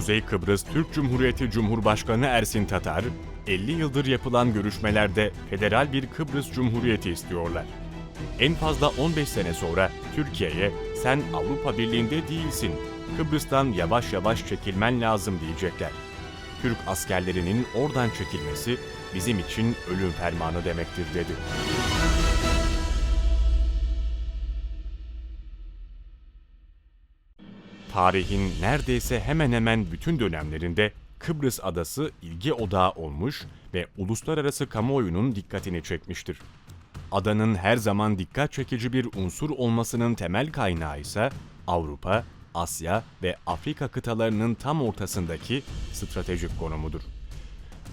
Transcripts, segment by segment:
Kuzey Kıbrıs Türk Cumhuriyeti Cumhurbaşkanı Ersin Tatar, 50 yıldır yapılan görüşmelerde federal bir Kıbrıs Cumhuriyeti istiyorlar. En fazla 15 sene sonra Türkiye'ye sen Avrupa Birliği'nde değilsin, Kıbrıs'tan yavaş yavaş çekilmen lazım diyecekler. Türk askerlerinin oradan çekilmesi bizim için ölüm fermanı demektir dedi. Tarihin neredeyse hemen hemen bütün dönemlerinde Kıbrıs adası ilgi odağı olmuş ve uluslararası kamuoyunun dikkatini çekmiştir. Adanın her zaman dikkat çekici bir unsur olmasının temel kaynağı ise Avrupa, Asya ve Afrika kıtalarının tam ortasındaki stratejik konumudur.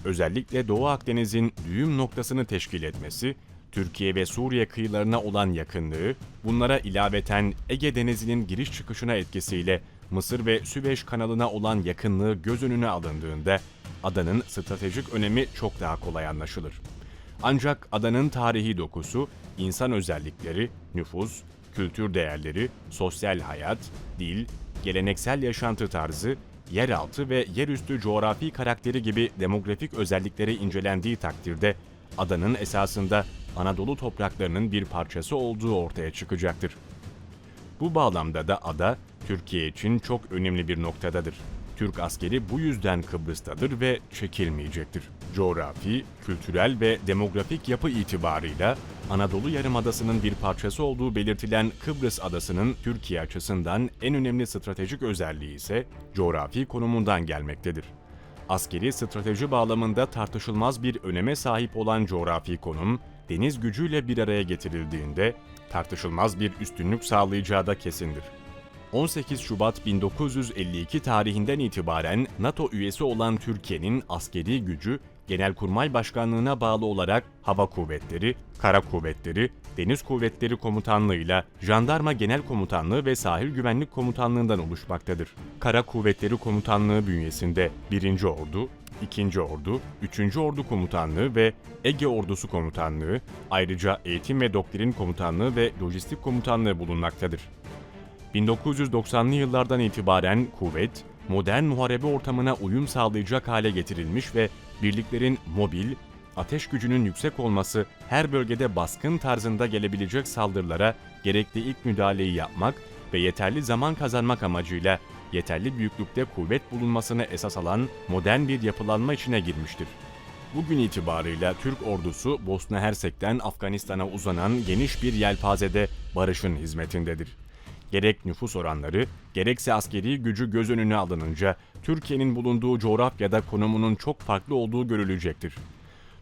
Özellikle Doğu Akdeniz'in düğüm noktasını teşkil etmesi, Türkiye ve Suriye kıyılarına olan yakınlığı, bunlara ilaveten Ege Denizi'nin giriş çıkışına etkisiyle Mısır ve Süveyş kanalına olan yakınlığı göz önüne alındığında adanın stratejik önemi çok daha kolay anlaşılır. Ancak adanın tarihi dokusu, insan özellikleri, nüfus, kültür değerleri, sosyal hayat, dil, geleneksel yaşantı tarzı, yeraltı ve yerüstü coğrafi karakteri gibi demografik özellikleri incelendiği takdirde adanın esasında Anadolu topraklarının bir parçası olduğu ortaya çıkacaktır. Bu bağlamda da ada Türkiye için çok önemli bir noktadadır. Türk askeri bu yüzden Kıbrıs'tadır ve çekilmeyecektir. Coğrafi, kültürel ve demografik yapı itibarıyla Anadolu Yarımadası'nın bir parçası olduğu belirtilen Kıbrıs adasının Türkiye açısından en önemli stratejik özelliği ise coğrafi konumundan gelmektedir. Askeri strateji bağlamında tartışılmaz bir öneme sahip olan coğrafi konum, deniz gücüyle bir araya getirildiğinde tartışılmaz bir üstünlük sağlayacağı da kesindir. 18 Şubat 1952 tarihinden itibaren NATO üyesi olan Türkiye'nin askeri gücü Genelkurmay Başkanlığına bağlı olarak Hava Kuvvetleri, Kara Kuvvetleri, Deniz Kuvvetleri Komutanlığı'yla Jandarma Genel Komutanlığı ve Sahil Güvenlik Komutanlığı'ndan oluşmaktadır. Kara Kuvvetleri Komutanlığı bünyesinde 1. Ordu, 2. Ordu, 3. Ordu Komutanlığı ve Ege Ordusu Komutanlığı, ayrıca Eğitim ve Doktrin Komutanlığı ve Lojistik Komutanlığı bulunmaktadır. 1990'lı yıllardan itibaren kuvvet, modern muharebe ortamına uyum sağlayacak hale getirilmiş ve birliklerin mobil, ateş gücünün yüksek olması her bölgede baskın tarzında gelebilecek saldırılara gerekli ilk müdahaleyi yapmak ve yeterli zaman kazanmak amacıyla yeterli büyüklükte kuvvet bulunmasını esas alan modern bir yapılanma içine girmiştir. Bugün itibarıyla Türk ordusu Bosna Hersek'ten Afganistan'a uzanan geniş bir yelpazede barışın hizmetindedir. Gerek nüfus oranları, gerekse askeri gücü göz önüne alınınca Türkiye'nin bulunduğu coğrafyada konumunun çok farklı olduğu görülecektir.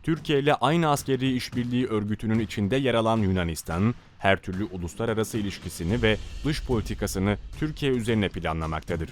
Türkiye ile aynı askeri işbirliği örgütünün içinde yer alan Yunanistan, her türlü uluslararası ilişkisini ve dış politikasını Türkiye üzerine planlamaktadır.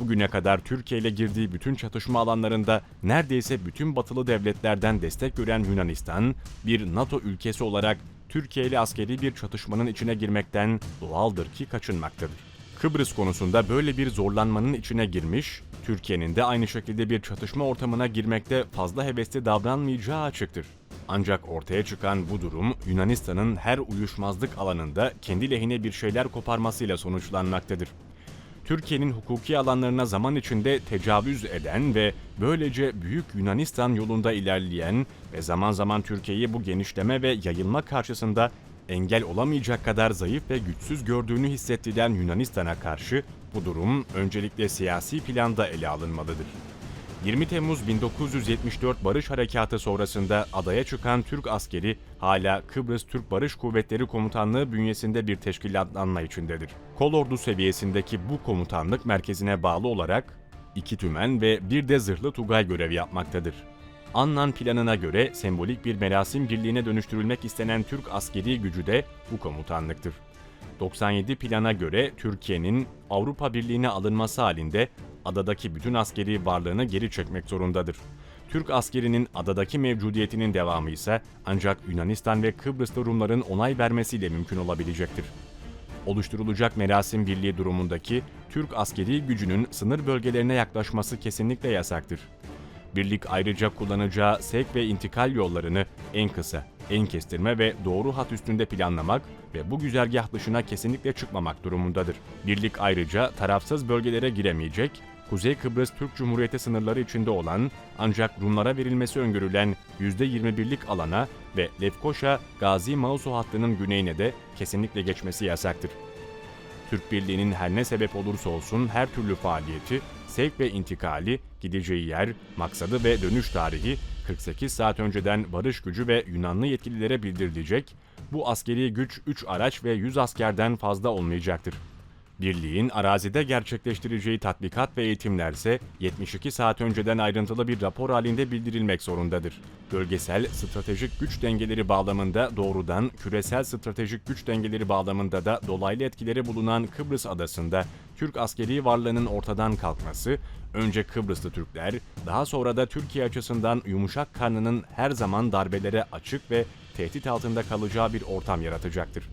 Bugüne kadar Türkiye ile girdiği bütün çatışma alanlarında neredeyse bütün batılı devletlerden destek gören Yunanistan, bir NATO ülkesi olarak Türkiye ile askeri bir çatışmanın içine girmekten doğaldır ki kaçınmaktadır. Kıbrıs konusunda böyle bir zorlanmanın içine girmiş, Türkiye'nin de aynı şekilde bir çatışma ortamına girmekte fazla hevesli davranmayacağı açıktır. Ancak ortaya çıkan bu durum Yunanistan'ın her uyuşmazlık alanında kendi lehine bir şeyler koparmasıyla sonuçlanmaktadır. Türkiye'nin hukuki alanlarına zaman içinde tecavüz eden ve böylece Büyük Yunanistan yolunda ilerleyen ve zaman zaman Türkiye'yi bu genişleme ve yayılma karşısında engel olamayacak kadar zayıf ve güçsüz gördüğünü hissettiren Yunanistan'a karşı bu durum öncelikle siyasi planda ele alınmalıdır. 20 Temmuz 1974 Barış Harekatı sonrasında adaya çıkan Türk askeri hala Kıbrıs Türk Barış Kuvvetleri Komutanlığı bünyesinde bir teşkilatlanma içindedir. Kolordu seviyesindeki bu komutanlık merkezine bağlı olarak iki tümen ve bir de zırhlı tugay görev yapmaktadır. Annan planına göre sembolik bir merasim birliğine dönüştürülmek istenen Türk askeri gücü de bu komutanlıktır. 97 plana göre Türkiye'nin Avrupa Birliği'ne alınması halinde adadaki bütün askeri varlığını geri çekmek zorundadır. Türk askerinin adadaki mevcudiyetinin devamı ise ancak Yunanistan ve Kıbrıslı Rumların onay vermesiyle mümkün olabilecektir. Oluşturulacak merasim birliği durumundaki Türk askeri gücünün sınır bölgelerine yaklaşması kesinlikle yasaktır. Birlik ayrıca kullanacağı sevk ve intikal yollarını en kısa, en kestirme ve doğru hat üstünde planlamak ve bu güzergah dışına kesinlikle çıkmamak durumundadır. Birlik ayrıca tarafsız bölgelere giremeyecek, Kuzey Kıbrıs Türk Cumhuriyeti sınırları içinde olan ancak Rumlara verilmesi öngörülen %21'lik alana ve Lefkoşa Gazi Mausu hattının güneyine de kesinlikle geçmesi yasaktır. Türk Birliği'nin her ne sebep olursa olsun her türlü faaliyeti, sevk ve intikali, gideceği yer, maksadı ve dönüş tarihi 48 saat önceden barış gücü ve Yunanlı yetkililere bildirilecek, bu askeri güç 3 araç ve 100 askerden fazla olmayacaktır. Birliğin arazide gerçekleştireceği tatbikat ve eğitimlerse 72 saat önceden ayrıntılı bir rapor halinde bildirilmek zorundadır. Bölgesel stratejik güç dengeleri bağlamında doğrudan küresel stratejik güç dengeleri bağlamında da dolaylı etkileri bulunan Kıbrıs adasında Türk askeri varlığının ortadan kalkması, önce Kıbrıslı Türkler, daha sonra da Türkiye açısından yumuşak karnının her zaman darbelere açık ve tehdit altında kalacağı bir ortam yaratacaktır.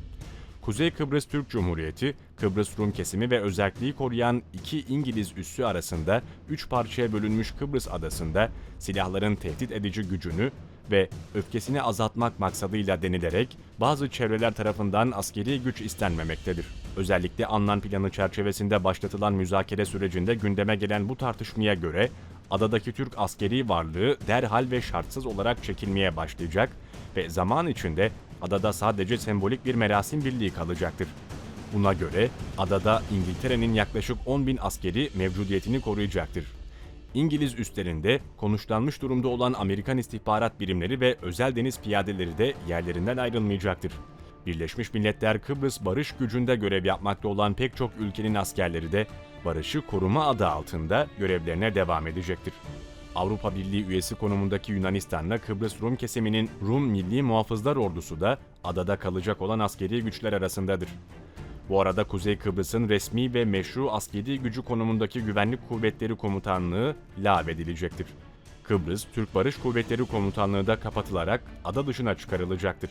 Kuzey Kıbrıs Türk Cumhuriyeti, Kıbrıs Rum kesimi ve özelliği koruyan iki İngiliz üssü arasında üç parçaya bölünmüş Kıbrıs adasında silahların tehdit edici gücünü ve öfkesini azaltmak maksadıyla denilerek bazı çevreler tarafından askeri güç istenmemektedir. Özellikle Annan planı çerçevesinde başlatılan müzakere sürecinde gündeme gelen bu tartışmaya göre adadaki Türk askeri varlığı derhal ve şartsız olarak çekilmeye başlayacak ve zaman içinde adada sadece sembolik bir merasim birliği kalacaktır. Buna göre adada İngiltere'nin yaklaşık 10 bin askeri mevcudiyetini koruyacaktır. İngiliz üslerinde konuşlanmış durumda olan Amerikan istihbarat birimleri ve özel deniz piyadeleri de yerlerinden ayrılmayacaktır. Birleşmiş Milletler Kıbrıs barış gücünde görev yapmakta olan pek çok ülkenin askerleri de barışı koruma adı altında görevlerine devam edecektir. Avrupa Birliği üyesi konumundaki Yunanistan'la Kıbrıs Rum kesiminin Rum Milli Muhafızlar Ordusu da adada kalacak olan askeri güçler arasındadır. Bu arada Kuzey Kıbrıs'ın resmi ve meşru askeri gücü konumundaki Güvenlik Kuvvetleri Komutanlığı lağvedilecektir. Kıbrıs Türk Barış Kuvvetleri Komutanlığı da kapatılarak ada dışına çıkarılacaktır.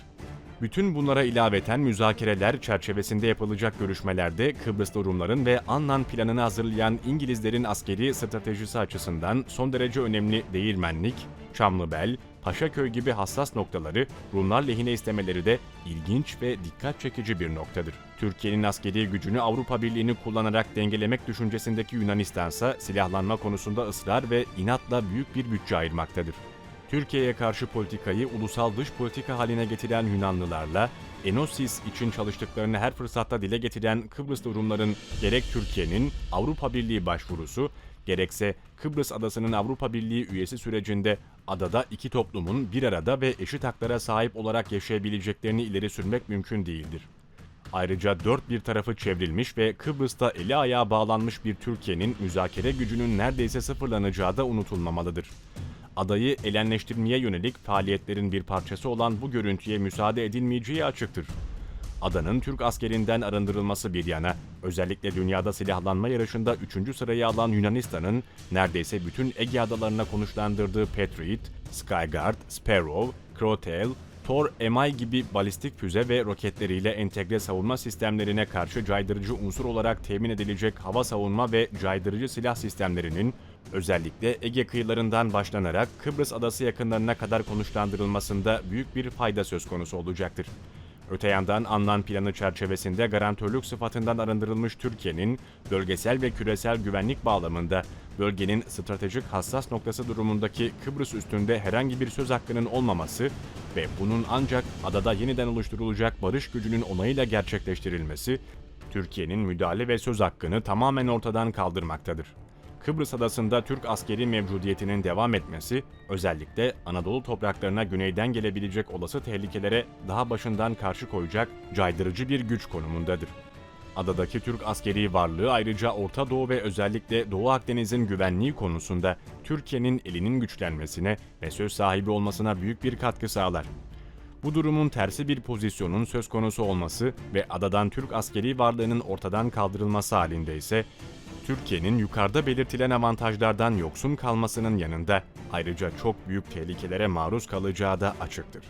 Bütün bunlara ilaveten müzakereler çerçevesinde yapılacak görüşmelerde Kıbrıslı Rumların ve Annan planını hazırlayan İngilizlerin askeri stratejisi açısından son derece önemli Değirmenlik, Çamlıbel, Paşaköy gibi hassas noktaları Rumlar lehine istemeleri de ilginç ve dikkat çekici bir noktadır. Türkiye'nin askeri gücünü Avrupa Birliği'ni kullanarak dengelemek düşüncesindeki Yunanistan ise silahlanma konusunda ısrar ve inatla büyük bir bütçe ayırmaktadır. Türkiye'ye karşı politikayı ulusal dış politika haline getiren Yunanlılarla Enosis için çalıştıklarını her fırsatta dile getiren Kıbrıslı Rumların gerek Türkiye'nin Avrupa Birliği başvurusu gerekse Kıbrıs adasının Avrupa Birliği üyesi sürecinde adada iki toplumun bir arada ve eşit haklara sahip olarak yaşayabileceklerini ileri sürmek mümkün değildir. Ayrıca dört bir tarafı çevrilmiş ve Kıbrıs'ta eli ayağa bağlanmış bir Türkiye'nin müzakere gücünün neredeyse sıfırlanacağı da unutulmamalıdır adayı elenleştirmeye yönelik faaliyetlerin bir parçası olan bu görüntüye müsaade edilmeyeceği açıktır. Adanın Türk askerinden arındırılması bir yana, özellikle dünyada silahlanma yarışında 3. sırayı alan Yunanistan'ın neredeyse bütün Ege adalarına konuşlandırdığı Patriot, Skyguard, Sparrow, Crotel, Thor MI gibi balistik füze ve roketleriyle entegre savunma sistemlerine karşı caydırıcı unsur olarak temin edilecek hava savunma ve caydırıcı silah sistemlerinin özellikle Ege kıyılarından başlanarak Kıbrıs adası yakınlarına kadar konuşlandırılmasında büyük bir fayda söz konusu olacaktır. Öte yandan Annan planı çerçevesinde garantörlük sıfatından arındırılmış Türkiye'nin bölgesel ve küresel güvenlik bağlamında bölgenin stratejik hassas noktası durumundaki Kıbrıs üstünde herhangi bir söz hakkının olmaması ve bunun ancak adada yeniden oluşturulacak barış gücünün onayıyla gerçekleştirilmesi Türkiye'nin müdahale ve söz hakkını tamamen ortadan kaldırmaktadır. Kıbrıs adasında Türk askeri mevcudiyetinin devam etmesi, özellikle Anadolu topraklarına güneyden gelebilecek olası tehlikelere daha başından karşı koyacak caydırıcı bir güç konumundadır. Adadaki Türk askeri varlığı ayrıca Orta Doğu ve özellikle Doğu Akdeniz'in güvenliği konusunda Türkiye'nin elinin güçlenmesine ve söz sahibi olmasına büyük bir katkı sağlar. Bu durumun tersi bir pozisyonun söz konusu olması ve adadan Türk askeri varlığının ortadan kaldırılması halinde ise Türkiye'nin yukarıda belirtilen avantajlardan yoksun kalmasının yanında ayrıca çok büyük tehlikelere maruz kalacağı da açıktır.